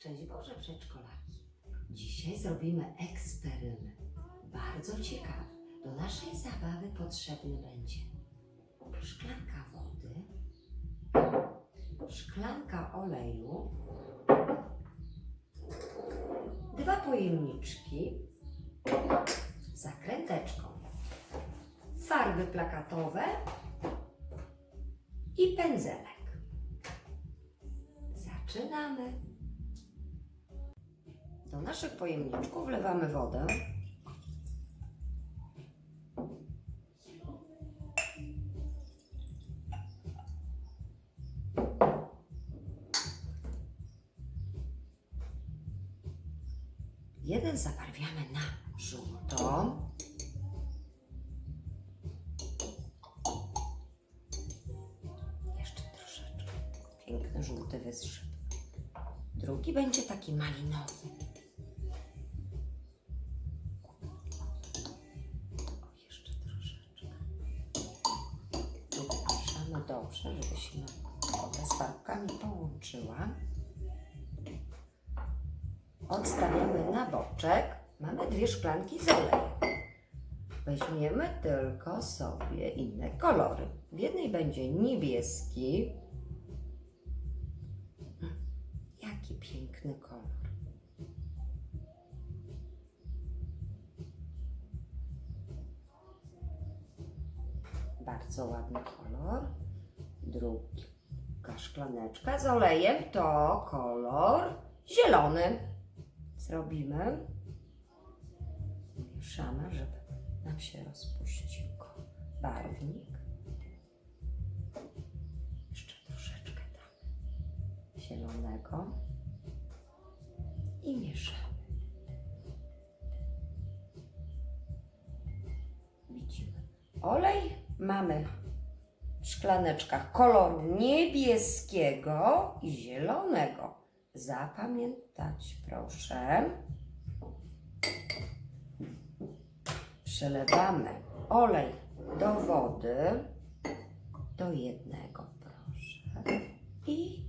Szczęść Boże przedszkolaki. Dzisiaj zrobimy eksperyment. Bardzo ciekawy. Do naszej zabawy potrzebny będzie szklanka wody, szklanka oleju, dwa pojemniczki zakręteczką, farby plakatowe i pędzelek. Zaczynamy. Do naszych pojemniczków wlewamy wodę. Jeden zabarwiamy na żółto. Jeszcze troszeczkę. Piękny żółty wystrzyk. Drugi będzie taki malinowy. Farbkami połączyła. Odstawiamy na boczek. Mamy dwie szklanki z olejem. Weźmiemy tylko sobie inne kolory. W jednej będzie niebieski, Jaki piękny kolor. Bardzo ładny kolor. Druga szklaneczka z olejem to kolor zielony. Zrobimy. Mieszamy, żeby nam się rozpuścił barwnik. Jeszcze troszeczkę damy zielonego i mieszamy. Widzimy. Olej mamy szklaneczkach koloru niebieskiego i zielonego. Zapamiętać proszę. Przelewamy olej do wody, do jednego proszę i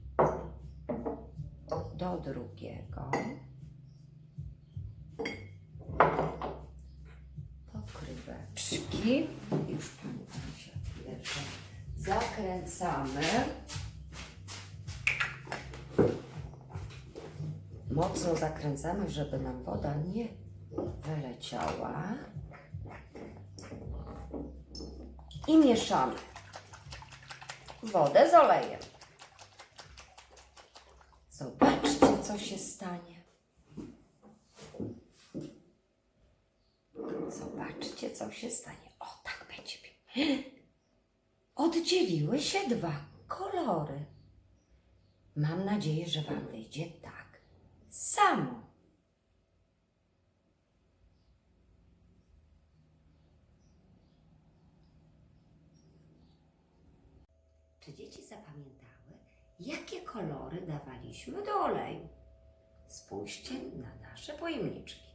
do drugiego. Pokryweczki. Zakręcamy. Mocno zakręcamy, żeby nam woda nie wyleciała. I mieszamy wodę z olejem. Zobaczcie, co się stanie. Zobaczcie, co się stanie. O, tak będzie. pięknie. Oddzieliły się dwa kolory. Mam nadzieję, że Wam wyjdzie tak samo. Czy dzieci zapamiętały, jakie kolory dawaliśmy do oleju? Spójrzcie na nasze pojemniczki.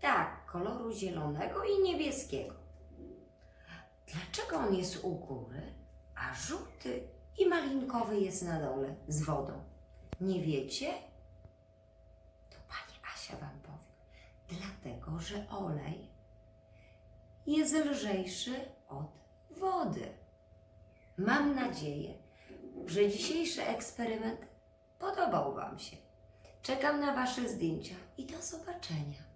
Tak, koloru zielonego i niebieskiego. Dlaczego on jest u góry, a żółty i malinkowy jest na dole z wodą? Nie wiecie? To pani Asia wam powie. Dlatego, że olej jest lżejszy od wody. Mam nadzieję, że dzisiejszy eksperyment podobał Wam się. Czekam na Wasze zdjęcia i do zobaczenia.